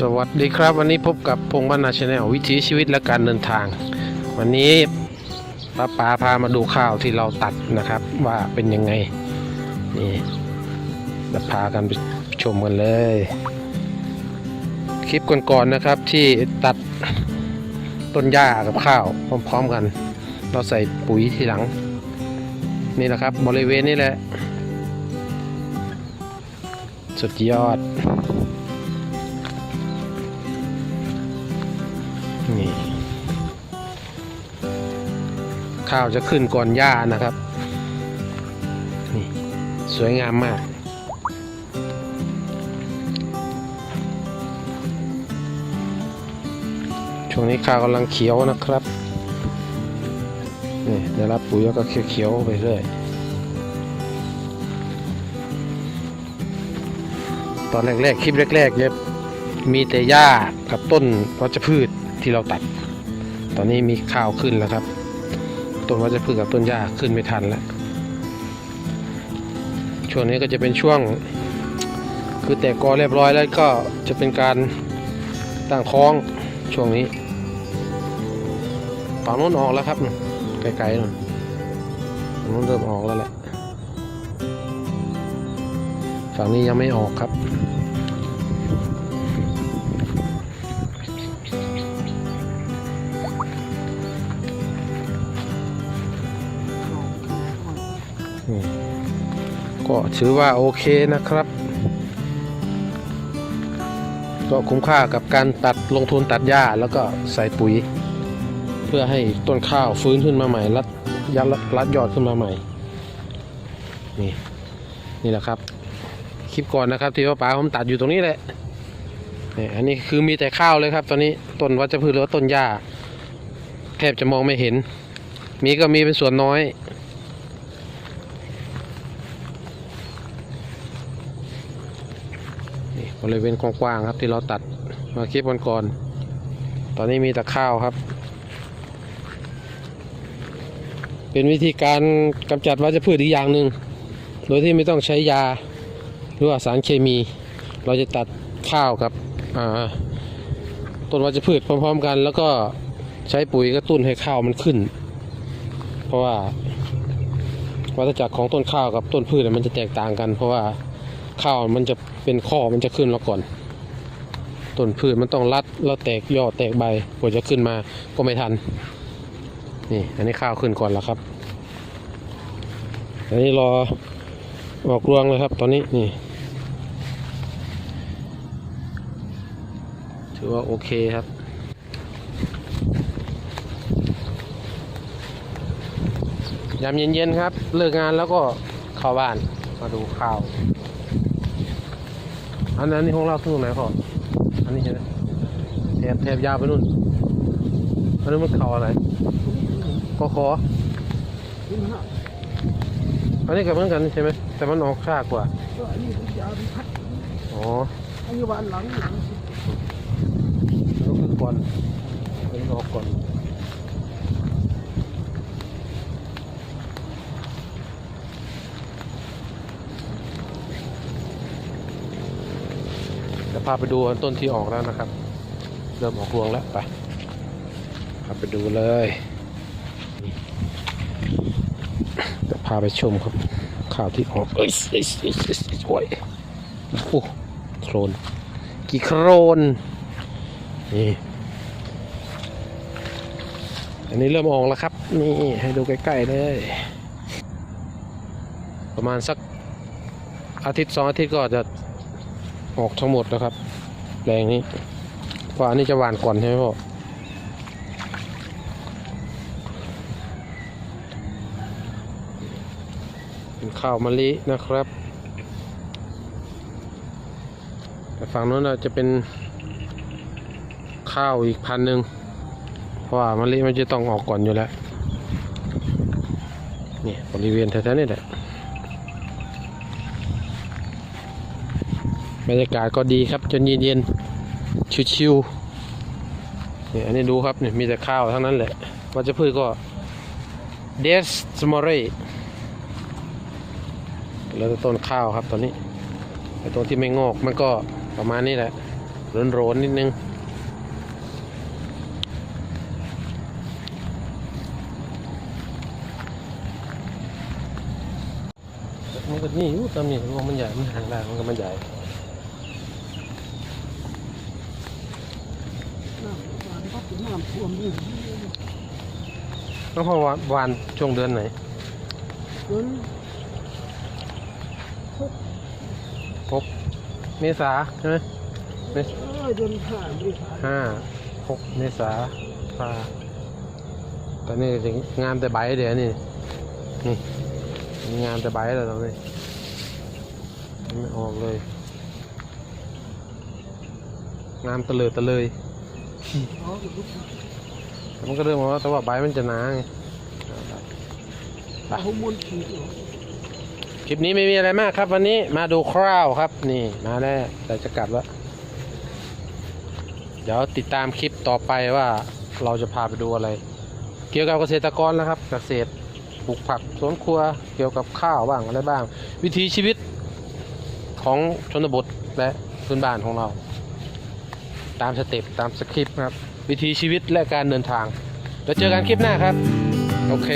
สวัสดีครับ วันนี้พบกับพงษ์บรรณาชาแนลวิถีชีวิตและการเดินทาง วันนี้ป้าป๋าพามาดูข้าวที่เราตัดนะครับ ว่าเป็นยังไงนี่จะพากันไปชมกันเลย คลิปก่อนๆนะครับที่ตัดต้นหญ้ากับข้าวพร้อมๆกัน เราใส่ปุ๋ยทีหลัง นี่แหละครับบริเวณนี้แหละ สุดยอด ข้าวจะขึ้นก่อนหญ้านะครับนี่สวยงามมาก ช่วงนี้ข้าวกำลังเขียวนะครับนี่ได้รับปุ๋ยแล้วก็เขียวๆไปเรื่อยตอนแรกๆคลิปแรกๆเนี่ยมีแต่หญ้ากับต้นวัชพืชที่เราตัด ตอนนี้มีข้าวขึ้นแล้วครับ ต้นวัชพืชกับต้นหญ้าขึ้นไม่ทันแล้วช่วงนี้ก็จะเป็นช่วง คือแตกกอเรียบร้อยแล้วก็จะเป็นการตั้งท้องช่วงนี้ฝั่งนู้นออกแล้วครับไกลๆนู่นฝั่งนู้นเริ่มออกแล้วแหละฝั่งนี้ยังไม่ออกครับ ก็ถือว่าโอเคนะครับ ก็คุ้มค่ากับการตัดลงทุนตัดหญ้าแล้วก็ใส่ปุ๋ย เพื่อให้ต้นข้าวฟื้นขึ้นมาใหม่รัดยัดรัดยอดขึ้นมาใหม่ นี่นี่แหละครับคลิปก่อนนะครับ ที่ว่าป๋าผมตัดอยู่ตรงนี้แหละนี่อันนี้คือมีแต่ข้าวเลยครับ ตอนนี้ต้นวัชพืชหรือว่าต้นหญ้าแทบจะมองไม่เห็น มีก็มีเป็นส่วนน้อย นี่บ ริเวณกว้างๆครับที่เราตัดมาคลิปวันก่อน ตอนนี้มีแต่ข้าวครับ เป็นวิธีการกำจัดวัชพืชอีกอย่างหนึ่งโดยที่ไม่ต้องใช้ยาหรือว่าสารเคมี เราจะตัดข้าวกับต้นวัชพืชพร้อมๆกัน แล้วก็ใช้ปุ๋ยกระตุ้นให้ข้าวมันขึ้น เพราะว่าวัฏจักรของต้นข้าวกับต้นพืชมันจะแตกต่างกัน เพราะว่า ข้าวมันจะเป็นข้อมันจะขึ้นแล้วก่อน ต้นพืชมันต้องรัดแล้วแตกยอดแตกใบกว่าจะขึ้นมาก็ไม่ทัน นี่ อันนี้ข้าวขึ้นก่อนแล้วครับ อันนี้รอออกรวงเลยครับ ตอนนี้นี่ ถือว่าโอเคครับยามเย็นๆครับ เลิกงานแล้วก็เข้าบ้านมาดูข่าว อันนั้นนี่ของเราทุ่งไหนพ่ออันนี้ใช่ไหมแถบแถบยาวไปนู่นอันนี้มันเขาอะไรก็ขออันนี้ก็เหมือนกันใช่ไหมแต่มันออกช้ากว่าก็อันนี้ผมจะเอาไปพัดอ๋ออันนี้วันหลังหลังสุดแล้วคือก่อนอันนี้ออกก่อน จะพาไปดูต้นที่ออกแล้วนะครับ เริ่มออกรวงแล้วไปพาไปดูเลยจะพาไปชมครับข่าวที่ออกเอ้ยเอ้ยเอ้ยเอ้ยเอ้ยโอ้ยโอ้โครนกี่โครนนี่อันนี้เริ่มออกแล้วครับ นี่ให้ดูใกล้ๆเลย ประมาณสักอาทิตย์สองอาทิตย์ก็จะ ออกทั้งหมดแล้วครับ แปลงนี้เพราอันนี้จะหวานก่อนใช่ไหมพ่อเป็นข้าวมะลินะครับ แต่ฝั่งโน้นนะจะเป็นข้าวอีกพันหนึ่งเพราะว่ามะลิมันจะต้องออกก่อนอยู่แล้ว นี่บริเวณแถวๆนี่แหละ บรรยากาศก็ดีครับจนเย็นๆชิวๆเนี่ยอันนี้ดูครับเนี่ยมีแต่ข้าวทั้งนั้นแหละวัชพืชก็เดสสมอรีแล้วต้นข้าวครับตอนนี้ไอ้ต้นที่ไม่งอกมันก็ประมาณนี้แหละร้อนๆนิดนึงมันก็นี่อยู่ตามนี่ว่ามันใหญ่ มันห่างได้มันก็มันใหญ่ น้ำหวานพัดถึงน้ำท่วมนี่ต้องพอวานวานช่วงเดือนไหน เดินพบเมษาใช่ไหมเมษเอ้ยเดินผ่านไปผ่านห้าหกเมษาพาตอนนี้ถึงงานแต่ใบเดี๋ยวนี่นี่งานแต่ใบแล้วตอนนี้ไม่ออกเลย งามตะเลยตะเลยอ๋อเดี๋ยวลูก แต่มันก็เริ่มว่าแต่ว่าใบมันจะหนาไงเอาคลิปนี้ไม่มีอะไรมากครับ วันนี้มาดูคร่าวครับ นี่มาแล้วแต่จะกลับแล้ว เดี๋ยวติดตามคลิปต่อไปว่าเราจะพาไปดูอะไร เกี่ยวกับเกษตรกรแล้วครับเกษตรปลูกผักสวนครัว เกี่ยวกับข้าวบ้างอะไรบ้าง วิถีชีวิตของชนบทและพื้นบ้านของเรา ตามสเต็ปตามสคริปต์ครับ วิธีชีวิตและการเดินทาง แล้วเจอกันคลิปหน้าครับ โอเค